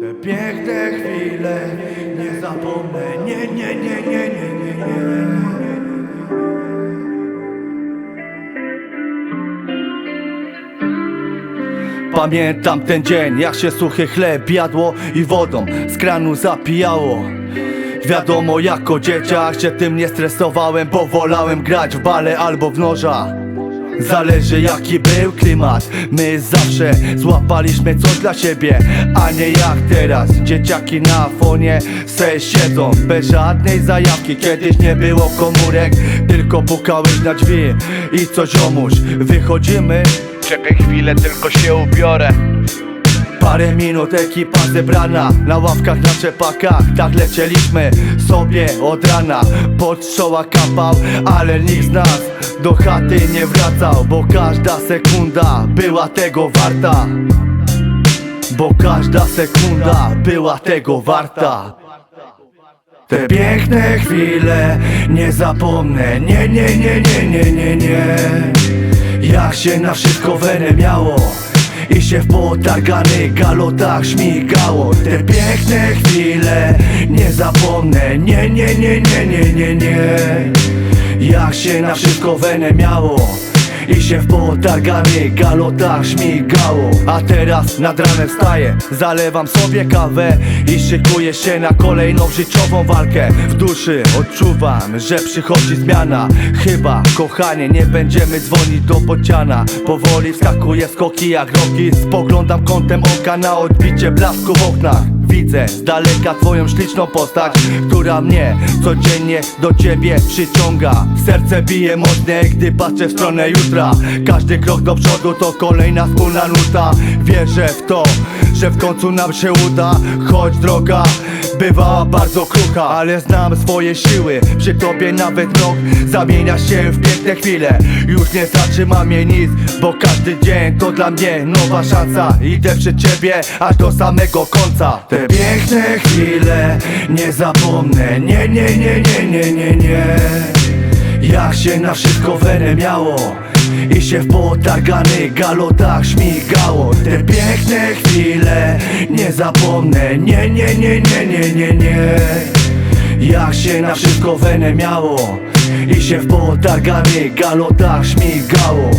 Piękne chwile, nie zapomnę. Nie, nie, nie, nie, nie, nie, nie. Pamiętam ten dzień, jak się suchy chleb jadło i wodą z kranu zapijało. Wiadomo, jako dzieciak się tym nie stresowałem, bo wolałem grać w bale albo w noża Zależy jaki był klimat. My zawsze złapaliśmy coś dla siebie A nie jak teraz. Dzieciaki na fonie se siedzą Bez żadnej zajawki. Kiedyś nie było komórek Tylko pukałeś na drzwi I co ziomuś Wychodzimy. Czekaj chwilę, tylko się ubiorę Parę minut ekipa zebrana Na ławkach, na czepakach Tak lecieliśmy sobie od rana. Pod czoła kapał, ale nikt z nas Do chaty nie wracał Bo każda sekunda była tego warta. Bo każda sekunda była tego warta. Te piękne chwile nie zapomnę. Nie, nie, nie, nie, nie, nie, nie. Jak się na wszystko wenę miało się w potarganych galotach śmigało. Te piękne chwile nie zapomnę. Nie, nie, nie, nie, nie, nie, nie. Jak się na wszystko wenę miało i się w potarganych galotach śmigało A teraz nad ranem wstaję Zalewam sobie kawę I szykuję się na kolejną życiową walkę. W duszy odczuwam, że przychodzi zmiana. Chyba, kochanie, nie będziemy dzwonić do bociana. Powoli wskakuję w skoki jak rogi Spoglądam kątem oka na odbicie blasku w oknach Widzę z daleka twoją śliczną postać Która mnie codziennie do ciebie przyciąga. Serce bije mocne, gdy patrzę w stronę jutra. Każdy krok do przodu to kolejna wspólna nuta. Wierzę w to, że w końcu nam się uda. Choć droga bywała bardzo krucha Ale znam swoje siły, przy tobie nawet rok Zamienia się w piękne chwile. Już nie zatrzyma mnie nic, bo każdy dzień to dla mnie nowa szansa. Idę przed ciebie aż do samego końca. Te piękne chwile nie zapomnę. Nie, nie, nie, nie, nie, nie, nie Jak się na wszystko wenę miało i się w potarganych galotach śmigało. Te piękne chwile nie zapomnę Nie, nie, nie, nie, nie, nie, nie. Jak się na wszystko wenę miało I się w potarganych galotach śmigało